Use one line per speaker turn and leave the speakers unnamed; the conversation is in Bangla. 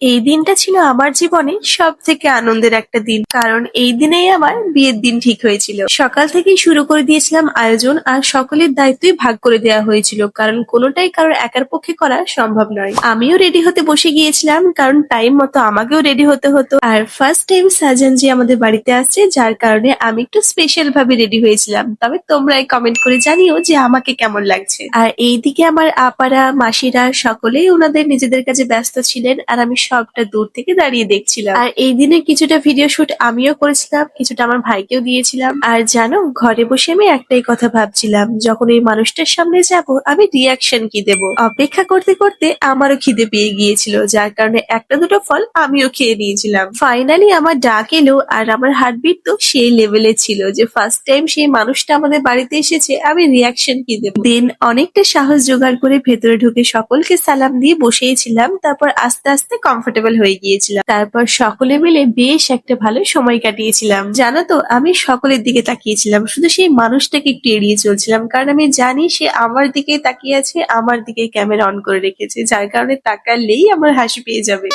এই দিনটা ছিল আমার জীবনে সব থেকে আনন্দের একটা দিন। কারণ এই দিনেই আমার বিয়ের দিন ঠিক হয়েছিল। সকাল থেকেই শুরু করে দিয়েছিলাম আয়োজন আর সকলের দায়িত্বই ভাগ করে দেওয়া হয়েছিল। কারণ কোনোটাই কারোর একার পক্ষে করা সম্ভব নয়। আমিও রেডি হতে বসে গিয়েছিলাম কারণ টাইম মতো আমাকেও রেডি হতে হতো। আর ফার্স্ট টাইম সাজান জি আমাদের বাড়িতে আসছে, যার কারণে আমি একটু স্পেশাল ভাবে রেডি হয়েছিলাম। তবে তোমরাই কমেন্ট করে জানিও যে আমাকে কেমন লাগছে। আর এইদিকে আমার আপারা, মাসিরা সকলেই ওনাদের নিজেদের কাছে ব্যস্ত ছিলেন আর আমি সবটা দূর থেকে দাঁড়িয়ে দেখছিলাম। আর এই দিনে কিছুটা ভিডিও শুট আমিও করেছিলাম, কিছুটা আমার ভাইকেও দিয়েছিলাম। আর জানো, ঘরে বসে আমি একটাই কথা ভাবছিলাম, যখন এই মানুষটার সামনে যাব, আমি রিয়াকশন কি দেব? অপেক্ষা করতে করতে আমারও খিদে পেয়ে গিয়েছিল, যার কারণে একটা দুটো ফল আমিও খেয়ে নিয়েছিলাম। ফাইনালি আমার ডাক এলো, আর আমার হার্টবিট তো সেই লেভেলে ছিল যে ফার্স্ট টাইম সেই মানুষটা আমাদের বাড়িতে এসেছে, আমি রিয়াকশন কি দেব? দেন অনেকটা সাহস জোগাড় করে ভেতরে ঢুকে সকলকে সালাম দিয়ে বসেছিলাম তারপর আস্তে আস্তে কমফোর্টেবল হয়ে গিয়েছিলাম। তারপর সকলে মিলে বেশ একটা ভালো সময় কাটিয়েছিলাম। জানো তো, আমি সকলের দিকে তাকিয়েছিলাম। শুধু সেই মানুষটাকে একটু এড়িয়ে চলছিলাম। কারণ আমি জানি সে আমার দিকে তাকিয়ে আছে, আমার দিকে ক্যামেরা অন করে রেখেছে। যার কারণে তাকালেই আমার হাসি পেয়ে যাবে।